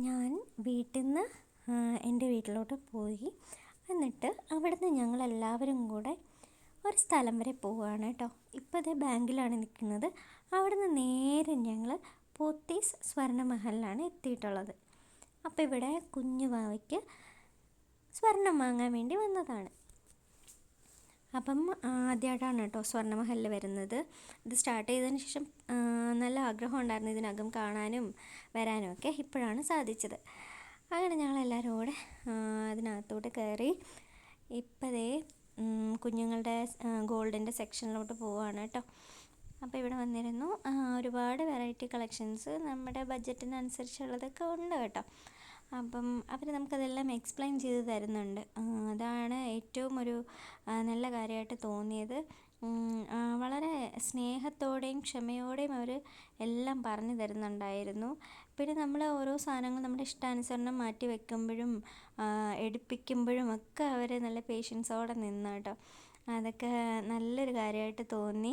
ഞാൻ വീട്ടിൽ നിന്ന് എന്റെ വീട്ടിലോട്ട് പോയി. എന്നിട്ട് അവിടുന്ന് ഞങ്ങളെല്ലാവരും കൂടെ ഒരു സ്ഥലം വരെ പോവുകയാണ് കേട്ടോ. ഇപ്പോൾ അതേ ബാങ്കിലാണ് നിൽക്കുന്നത്. അവിടുന്ന് നേരെ ഞങ്ങൾ പോത്തീസ് സ്വർണമഹലിലാണ് എത്തിയിട്ടുള്ളത്. അപ്പോൾ ഇവിടെ കുഞ്ഞു വാവയ്ക്ക് സ്വർണം വാങ്ങാൻ വേണ്ടി വന്നതാണ്. അപ്പം ആദ്യമായിട്ടാണ് കേട്ടോ സ്വർണമഹലിൽ വരുന്നത്. ഇത് സ്റ്റാർട്ട് ചെയ്തതിന് ശേഷം നല്ല ആഗ്രഹം ഉണ്ടായിരുന്നു ഇതിനകം കാണാനും വരാനും ഒക്കെ. ഇപ്പോഴാണ് സാധിച്ചത്. അങ്ങനെ ഞങ്ങളെല്ലാവരും കൂടെ അതിനകത്തോട്ട് കയറി. ഇപ്പോഴേ കുഞ്ഞുങ്ങളുടെ ഗോൾഡിന്റെ സെക്ഷനിലോട്ട് പോവുകയാണ് കേട്ടോ അപ്പോൾ ഇവിടെ വന്നിരുന്നു. ഒരുപാട് വെറൈറ്റി കളക്ഷൻസ് നമ്മുടെ ബഡ്ജറ്റിനനുസരിച്ചുള്ളതൊക്കെ ഉണ്ട് കേട്ടോ. അപ്പം അവർ നമുക്കതെല്ലാം എക്സ്പ്ലെയിൻ ചെയ്ത് തരുന്നുണ്ട്. അതാണ് ഏറ്റവും ഒരു നല്ല കാര്യമായിട്ട് തോന്നിയത്. വളരെ സ്നേഹത്തോടെയും ക്ഷമയോടെയും അവർ എല്ലാം പറഞ്ഞു തരുന്നുണ്ടായിരുന്നു. പിന്നെ നമ്മൾ ഓരോ സാധനങ്ങൾ നമ്മുടെ ഇഷ്ടാനുസരണം മാറ്റി വെക്കുമ്പോഴും എടുപ്പിക്കുമ്പോഴും ഒക്കെ അവർ നല്ല പേഷ്യൻസോടെ നിന്ന് കേട്ടോ. അതൊക്കെ നല്ലൊരു കാര്യമായിട്ട് തോന്നി.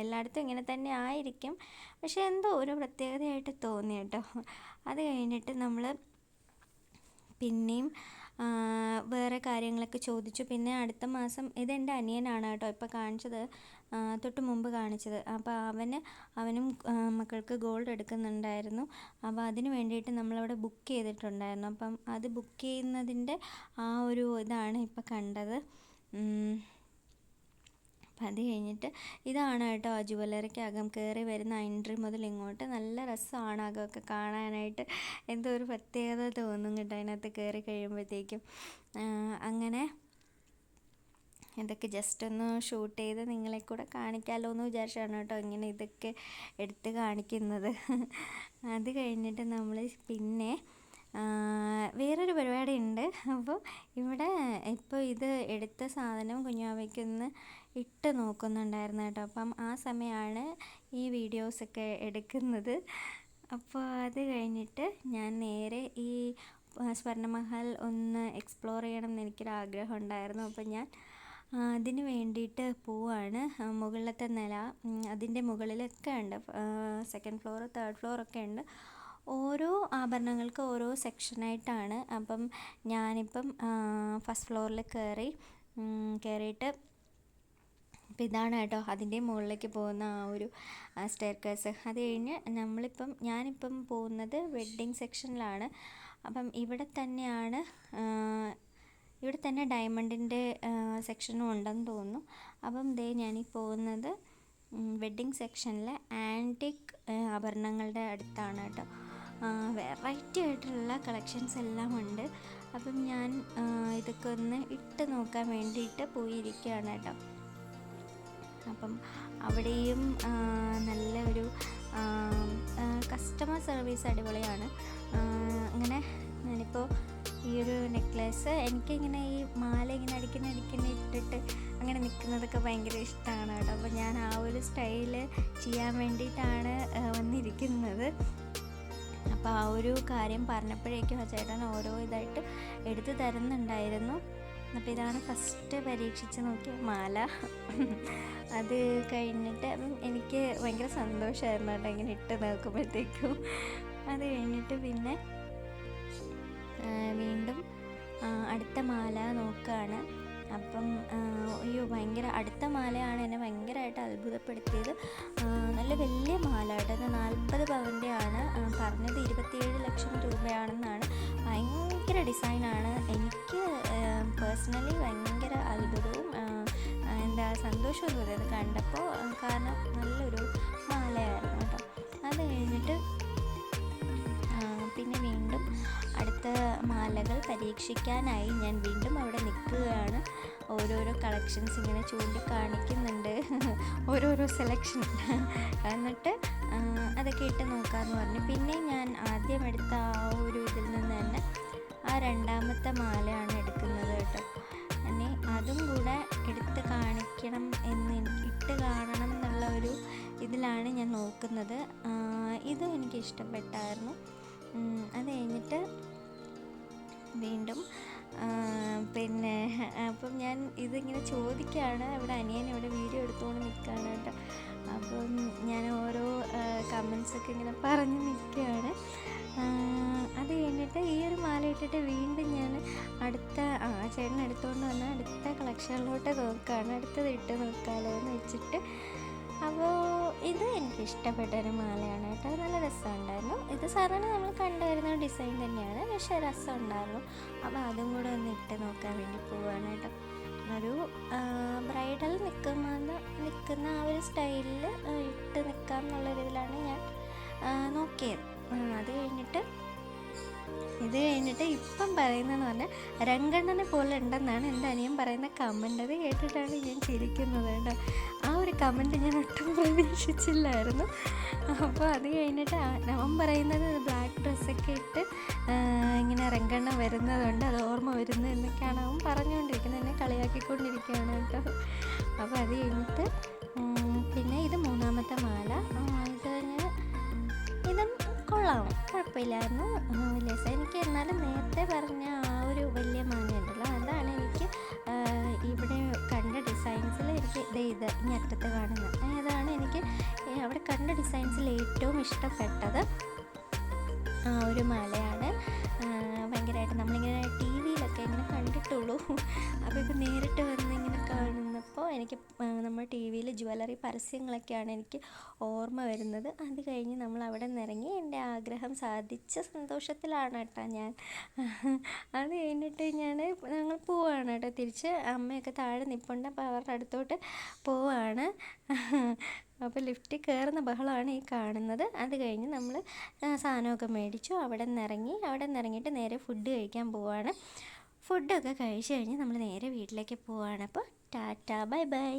എല്ലായിടത്തും ഇങ്ങനെ തന്നെ ആയിരിക്കും. പക്ഷേ എന്തോ ഒരു പ്രത്യേകതയായിട്ട് തോന്നി കേട്ടോ. അത് കഴിഞ്ഞിട്ട് നമ്മൾ പിന്നെയും വേറെ കാര്യങ്ങളൊക്കെ ചോദിച്ചു. പിന്നെ അടുത്ത മാസം ഇതെന്റെ അനിയനാണ് കേട്ടോ ഇപ്പോൾ കാണിച്ചത്. തൊട്ട് മുമ്പ് കാണിച്ചത്. അപ്പോൾ അവന് അവനും മക്കൾക്ക് ഗോൾഡ് എടുക്കുന്നുണ്ടായിരുന്നു. അപ്പോൾ അതിന് വേണ്ടിയിട്ട് നമ്മളവിടെ ബുക്ക് ചെയ്തിട്ടുണ്ടായിരുന്നു. അപ്പം അത് ബുക്ക് ചെയ്യുന്നതിന്റെ ആ ഒരു ഇതാണ് ഇപ്പോൾ കണ്ടത്. അത് കഴിഞ്ഞിട്ട് ഇതാണ് കേട്ടോ ആ ജുവലറിക്കകം കയറി വരുന്ന എൻട്രി മുതൽ ഇങ്ങോട്ട്. നല്ല രസമാണ് അകമൊക്കെ കാണാനായിട്ട്. എന്തോ ഒരു പ്രത്യേകത തോന്നും കേട്ടോ അതിനകത്ത് കയറി കഴിയുമ്പോഴത്തേക്കും. അങ്ങനെ ഇതൊക്കെ ജസ്റ്റ് ഒന്ന് ഷൂട്ട് ചെയ്ത് നിങ്ങളെ കൂടെ കാണിക്കാമല്ലോ എന്ന് വിചാരിച്ചാണ് കേട്ടോ ഇങ്ങനെ ഇതൊക്കെ എടുത്ത് കാണിക്കുന്നത്. അത് കഴിഞ്ഞിട്ട് നമ്മൾ പിന്നെ വേറൊരു പരിപാടി ഉണ്ട്. അപ്പോൾ ഇവിടെ ഇപ്പോൾ ഇത് എടുത്ത സാധനം കുഞ്ഞാവയ്ക്കൊന്ന് ഇട്ട് നോക്കുന്നുണ്ടായിരുന്നു കേട്ടോ. അപ്പം ആ സമയമാണ് ഈ വീഡിയോസൊക്കെ എടുക്കുന്നത്. അപ്പോൾ അത് കഴിഞ്ഞിട്ട് ഞാൻ നേരെ ഈ സ്വർണമഹൽ ഒന്ന് എക്സ്പ്ലോർ ചെയ്യണം എന്ന് എനിക്കൊരാഗ്രഹം ഉണ്ടായിരുന്നു. അപ്പം ഞാൻ അതിന് വേണ്ടിയിട്ട് പോവാണ്. മുകളിലത്തെ നില അതിന്റെ മുകളിലൊക്കെ ഉണ്ട്. സെക്കൻഡ് ഫ്ലോർ തേർഡ് ഫ്ലോർ ഒക്കെ ഉണ്ട്. ഓരോ ആഭരണങ്ങൾക്ക് ഓരോ സെക്ഷനായിട്ടാണ്. അപ്പം ഞാനിപ്പം ഫസ്റ്റ് ഫ്ലോറിൽ കയറി കയറിയിട്ട് അപ്പം ഇതാണ് കേട്ടോ അതിന്റെ മുകളിലേക്ക് പോകുന്ന ആ ഒരു സ്റ്റെയർകേസ് അത് കഴിഞ്ഞ് നമ്മളിപ്പം ഞാനിപ്പം പോകുന്നത് വെഡ്ഡിങ് സെക്ഷനിലാണ് അപ്പം ഇവിടെ തന്നെയാണ് ഇവിടെ തന്നെ ഡയമണ്ടിന്റെ സെക്ഷനും ഉണ്ടെന്ന് തോന്നുന്നു. അപ്പം ദേ ഞാനീ പോകുന്നത് വെഡ്ഡിങ് സെക്ഷനിലെ ആന്റിക് ആഭരണങ്ങളുടെ അടുത്താണ് കേട്ടോ. വെറൈറ്റി ആയിട്ടുള്ള കളക്ഷൻസ് എല്ലാം ഉണ്ട് അപ്പം ഞാൻ ഇതൊക്കെ ഒന്ന് ഇട്ട് നോക്കാൻ വേണ്ടിയിട്ട് പോയിരിക്കുകയാണ് കേട്ടോ. അപ്പം അവിടെയും നല്ല ഒരു കസ്റ്റമർ സർവീസ് അടിപൊളിയാണ്. അങ്ങനെ ഞാനിപ്പോൾ ഈ ഒരു നെക്ലേസ് എനിക്കിങ്ങനെ ഈ മാല ഇങ്ങനെ അടിക്കുന്ന അടിക്കുന്ന ഇട്ടിട്ട് അങ്ങനെ നിൽക്കുന്നതൊക്കെ ഭയങ്കര ഇഷ്ടമാണ് കേട്ടോ. അപ്പോൾ ഞാൻ ആ ഒരു സ്റ്റൈൽ ചെയ്യാൻ വേണ്ടിയിട്ടാണ് വന്നിരിക്കുന്നത്. അപ്പോൾ ആ ഒരു കാര്യം പറഞ്ഞപ്പോഴേക്കും ആ ചേട്ടൻ ഓരോ ഇതായിട്ട് എടുത്തു തരുന്നുണ്ടായിരുന്നു. അപ്പോൾ ഇതാണ് ഫസ്റ്റ് പരീക്ഷിച്ച് നോക്കിയ മാല. അത് കഴിഞ്ഞിട്ട് എനിക്ക് ഭയങ്കര സന്തോഷമായിരുന്നു കേട്ടോ ഇങ്ങനെ ഇട്ട് നോക്കുമ്പോഴത്തേക്കും. അത് കഴിഞ്ഞിട്ട് പിന്നെ വീണ്ടും അടുത്ത മാല നോക്കുകയാണ് അപ്പം അയ്യോ ഭയങ്കര അടുത്ത മാലയാണ് എന്നെ ഭയങ്കരമായിട്ട് അത്ഭുതപ്പെടുത്തിയത്. നല്ല വലിയ മാല കേട്ടോ അത് നാൽപ്പത് പവന്റെ ആണ്. പറഞ്ഞത് ഇരുപത്തിയേഴ് ലക്ഷം രൂപയാണെന്നാണ്. ഭയങ്കര ഡിസൈനാണ്. എനിക്ക് പേഴ്സണലി ഭയങ്കര അത്ഭുതവും എന്താ സന്തോഷവും തോന്നിയത് കണ്ടപ്പോൾ കാരണം നല്ലൊരു മാലയായിരുന്നു കേട്ടോ. അത് കഴിഞ്ഞിട്ട് പിന്നെ വീണ്ടും അടുത്ത മാലകൾ പരീക്ഷിക്കാനായി ഞാൻ വീണ്ടും അവിടെ നിൽക്കുകയാണ്. ഓരോരോ കളക്ഷൻസ് ഇങ്ങനെ ചൂണ്ടിക്കാണിക്കുന്നുണ്ട്. ഓരോരോ സെലക്ഷൻ എന്നിട്ട് അതൊക്കെ ഇട്ട് നോക്കാമെന്ന് പറഞ്ഞു. പിന്നെ ഞാൻ ആദ്യം എടുത്ത ആ ഒരു ഇതിൽ നിന്ന് തന്നെ ആ രണ്ടാമത്തെ മാലയാണ് എടുക്കുന്നത് കേട്ടോ. അങ്ങനെ അതും കൂടെ എടുത്ത് കാണിക്കണം എന്ന് ഇട്ട് കാണണം എന്നുള്ള ഒരു ഇതിലാണ് ഞാൻ നോക്കുന്നത്. ഇതും എനിക്ക് ഇഷ്ടപ്പെട്ടായിരുന്നു അത് കഴിഞ്ഞിട്ട് വീണ്ടും പിന്നെ അപ്പം ഞാൻ ഇതിങ്ങനെ ചോദിക്കുകയാണ് ഇവിടെ അനിയൻ ഇവിടെ വീഡിയോ എടുത്തുകൊണ്ട് നിൽക്കുകയാണ് കേട്ടോ. അപ്പം ഞാൻ ഓരോ കമൻസൊക്കെ ഇങ്ങനെ പറഞ്ഞ് നിൽക്കുകയാണ്. അത് കഴിഞ്ഞിട്ട് ഈ ഒരു മാല ഇട്ടിട്ട് വീണ്ടും ഞാൻ അടുത്ത ആ ചേട്ടൻ എടുത്തുകൊണ്ട് വന്ന അടുത്ത കളക്ഷനിലോട്ട് നോക്കുകയാണ്. അടുത്തത് ഇട്ട് നോക്കാമല്ലോ എന്ന് വെച്ചിട്ട്. അപ്പോൾ എനിക്ക് ഇഷ്ടപ്പെട്ട ഒരു മാലയാണ് കേട്ടോ. നല്ല രസമുണ്ടായിരുന്നു. ഇത് സാധാരണ നമ്മൾ കണ്ടുവരുന്ന ഡിസൈൻ തന്നെയാണ്. പക്ഷേ രസം ഉണ്ടായിരുന്നു അപ്പോൾ അതും കൂടെ ഒന്ന് ഇട്ട് നോക്കാൻ വേണ്ടി പോവുകയാണ് കേട്ടോ. ഒരു ബ്രൈഡൽ നിൽക്കുന്ന നിൽക്കുന്ന ആ ഒരു സ്റ്റൈലിൽ ഇട്ട് നിൽക്കാം എന്നുള്ളൊരിതിലാണ് ഞാൻ നോക്കിയത്. അത് കഴിഞ്ഞിട്ട് ഇത് കഴിഞ്ഞിട്ട് ഇപ്പം പറയുന്നതെന്ന് പറഞ്ഞാൽ രംഗണ്ണനെ പോലെ ഉണ്ടെന്നാണ് എന്റെ അനിയൻ പറയുന്ന കമന്റ് അത് കേട്ടിട്ടാണ് ഞാൻ ചിരിക്കുന്നത് കേട്ടോ. ആ ഒരു കമന്റ് ഞാൻ ഒട്ടും പ്രതീക്ഷിച്ചില്ലായിരുന്നു. അപ്പോൾ അത് കഴിഞ്ഞിട്ട് അവൻ പറയുന്നത് ബ്ലാക്ക് ഡ്രസ്സൊക്കെ ഇട്ട് ഇങ്ങനെ രംഗണ്ണ വരുന്നതുകൊണ്ട് അത് ഓർമ്മ വരുന്നത് എന്നൊക്കെയാണ് അവൻ പറഞ്ഞുകൊണ്ടിരിക്കുന്നത്. എന്നെ കളിയാക്കിക്കൊണ്ടിരിക്കുകയാണ് കേട്ടോ. അപ്പോൾ അത് കഴിഞ്ഞിട്ട് പിന്നെ ഇത് മൂന്നാമത്തെ മാല കൊള്ളാം കുഴപ്പമില്ലായിരുന്നു ലേസ എനിക്ക് എന്നാലും നേരത്തെ പറഞ്ഞ ആ ഒരു വലിയ മാങ്ങയുണ്ടല്ലോ അതാണ് എനിക്ക് ഇവിടെ കണ്ട ഡിസൈൻസിൽ എനിക്ക് ഇത് ഈ അറ്റത്ത് കാണുന്നത് അതാണ് എനിക്ക് അവിടെ കണ്ട ഡിസൈൻസിൽ ഏറ്റവും ഇഷ്ടപ്പെട്ടത് ആ ഒരു മാലയാണ്. ഭയങ്കരമായിട്ട് നമ്മളിങ്ങനെ ടി വിയിലൊക്കെ ഇങ്ങനെ കണ്ടിട്ടുള്ളൂ. അപ്പോൾ ഇപ്പോൾ നേരിട്ട് വന്ന് ഇങ്ങനെ കാണുന്നപ്പോൾ എനിക്ക് നമ്മൾ ടി വിയിൽ ജ്വല്ലറി പരസ്യങ്ങളൊക്കെയാണ് എനിക്ക് ഓർമ്മ വരുന്നത്. അത് കഴിഞ്ഞ് നമ്മൾ അവിടെ നിന്നിറങ്ങി എന്റെ ആഗ്രഹം സാധിച്ച സന്തോഷത്തിലാണ് കേട്ടോ ഞാൻ. അത് കഴിഞ്ഞിട്ട് ഞാൻ ഞങ്ങൾ പോവുകയാണ് കേട്ടോ. തിരിച്ച് അമ്മയൊക്കെ താഴെ നിൽപ്പുണ്ട് അപ്പോൾ അവരുടെ അടുത്തോട്ട് പോവാണ്. അപ്പോൾ ലിഫ്റ്റ് കയറുന്ന ബഹളമാണ് ഈ കാണുന്നത്. അത് കഴിഞ്ഞ് നമ്മൾ സാധനമൊക്കെ മേടിച്ചു. അവിടെ നിന്ന് ഇറങ്ങി അവിടെ നിന്ന് ഇറങ്ങിയിട്ട് നേരെ ഫുഡ് കഴിക്കാൻ പോവാണ്. ഫുഡൊക്കെ കഴിച്ച് കഴിഞ്ഞ് നമ്മൾ നേരെ വീട്ടിലേക്ക് പോവാണ്. അപ്പോൾ ടാറ്റ ബൈ ബൈ